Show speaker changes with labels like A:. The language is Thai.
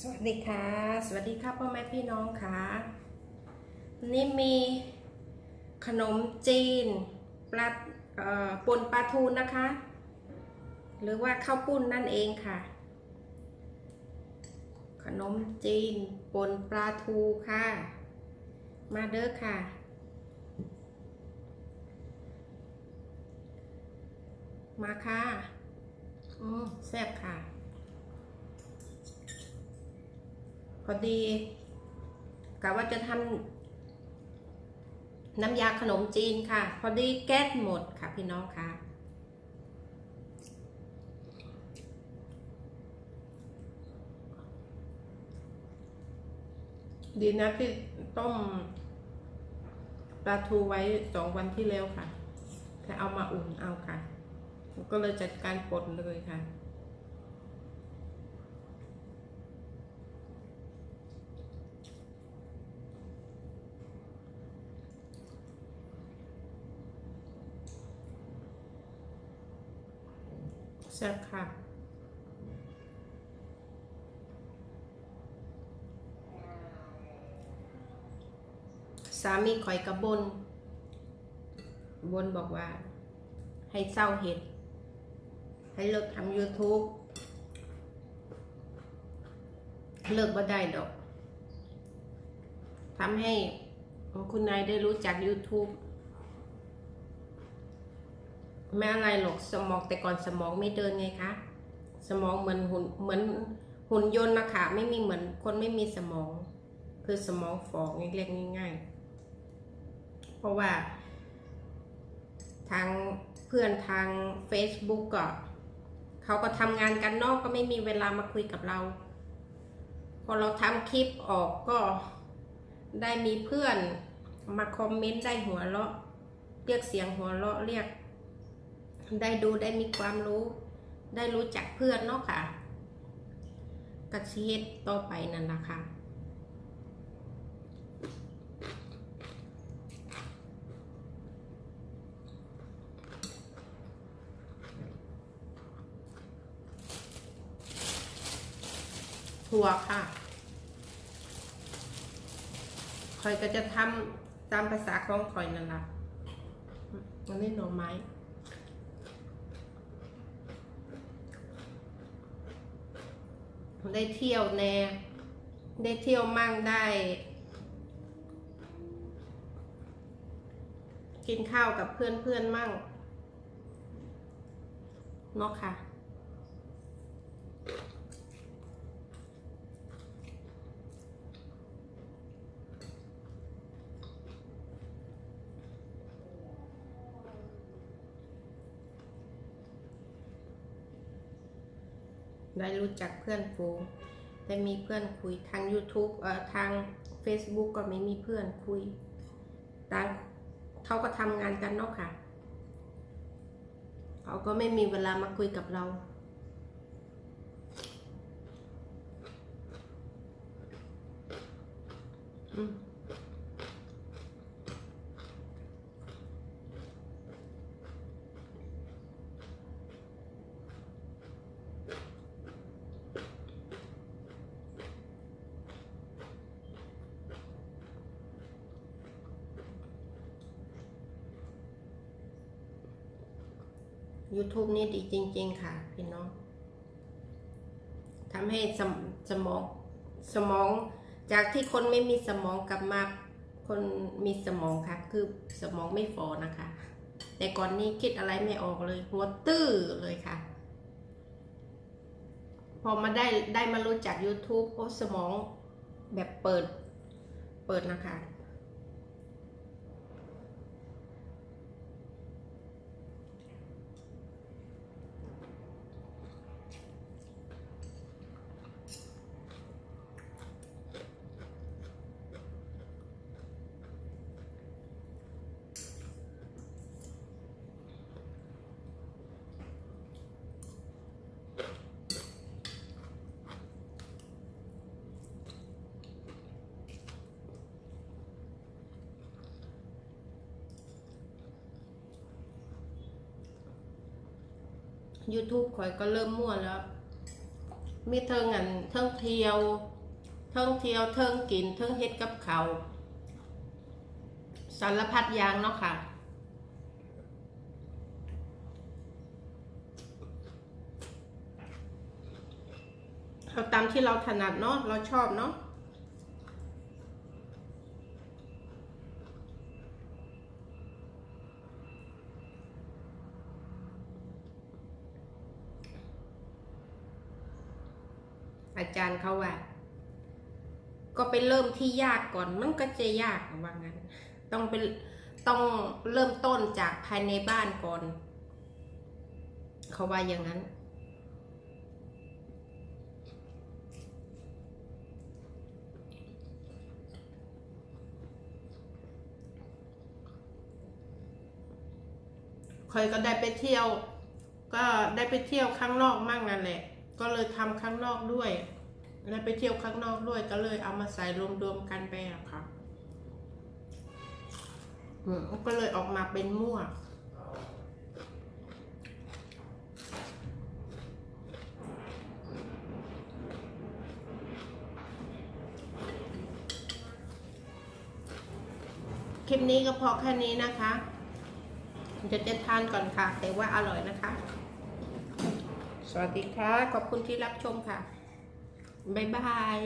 A: สวัสดีค่ะ สวัสดีค่ะพ่อแม่พี่น้องค่ะ นี่มีขนมจีนปลาปนปลาทูนะคะ หรือว่าข้าวปุ้นนั่นเองค่ะ ขนมจีนปนปลาทูค่ะ มาเด้อค่ะ มาค่ะ อืมแซ่บค่ะ พอดีกะว่าจะทำน้ำยาขนมจีนค่ะ พอดีแก๊สหมดค่ะพี่น้องค่ะ ดีนะที่ต้มปลาทูไว้สองวันที่แล้วค่ะแค่เอามาอุ่นเอาค่ะ ก็เลยจัดการปนเลยค่ะ แซ่บค่ะสามีข่อยกระบน บนบอกว่า ให้เศร้าเห็ด ให้เลิกทำ YouTube เลิกบ่ได้ดอกทำให้คุณนายได้รู้จัก YouTube ไม่อะไรหรอกสมองแต่ก่อนสมองไม่เดินไงคะสมองเหมือนหุ่นเหมือนหุ่นยนต์นะคะไม่มีเหมือนคนไม่มีสมอง คือสมองฝ่อเล็กๆง่าย ๆ เพราะว่าทางเพื่อนทาง Facebook ก็เขาก็ทำงานกันนอกก็ไม่มีเวลามาคุยกับเรา พอเราทำคลิปออกก็ได้มีเพื่อนมาคอมเมนต์ได้หัวเราะ เรียกเสียงหัวเราะเรียก ได้ดูได้มีความรู้ ได้รู้จักเพื่อนเนาะค่ะกระเชีดต่อไปนั่นละค่ะถั่วค่ะ คอยก็จะทำตามภาษาของคอยนั่นละอันนี้หน่อไม้ ได้เที่ยวแน่ได้เที่ยวมั่งได้ กินข้าวกับเพื่อนเพื่อนๆมั่งเนาะค่ะ ได้รู้จักเพื่อนฝูงได้มีเพื่อนคุยทาง YouTube เอ่อทาง Facebook ก็ไม่มีเพื่อนคุยต่างเขาก็ทำงานกันเนาะค่ะ เขาก็ไม่มีเวลามาคุยกับเราอืม YouTube นี่ดีจริง ๆ ค่ะพี่น้องทำให้สมสมองสมองจากที่คนไม่มีสมองกลับมาคนมีสมองค่ะ คือสมองไม่ฟอนะคะ แต่ก่อนนี้คิดอะไรไม่ออกเลยหัวตื้อเลยค่ะ พอมาได้ได้มารู้จัก YouTube โอ้สมองแบบเปิดเปิดนะคะ YouTube ข่อยก็เริ่มมั่วแล้ว มีเทิงอันเทิงเที่ยว เทิงเที่ยวเทิงกิน เทิงเฮ็ดกับเขาสารพัดอย่างเนาะค่ะ เอาตามที่เราถนัดเนาะเราชอบเนาะ อาจารย์เขาว่า ก็ไปเริ่มที่ยากก่อนมันก็จะยากว่างั้น ต้องเป็นต้องเริ่มต้นจากภายในบ้านก่อน เขาว่าอย่างนั้นเคยก็ได้ไปเที่ยว ก็ได้ไปเที่ยวข้างนอกมั่งนั่นแหละ ก็เลยทำข้างนอกด้วยได้ไปเที่ยวข้างนอกด้วยก็เลยเอามาใส่รวมๆกันไปอะค่ะก็เลยออกมาเป็นมั่วคลิปนี้ก็พอแค่นี้นะคะเดี๋ยวจะทานก่อนค่ะ แต่ว่าอร่อยนะคะ สวัสดีค่ะ ขอบคุณที่รับชมค่ะ บ๊ายบาย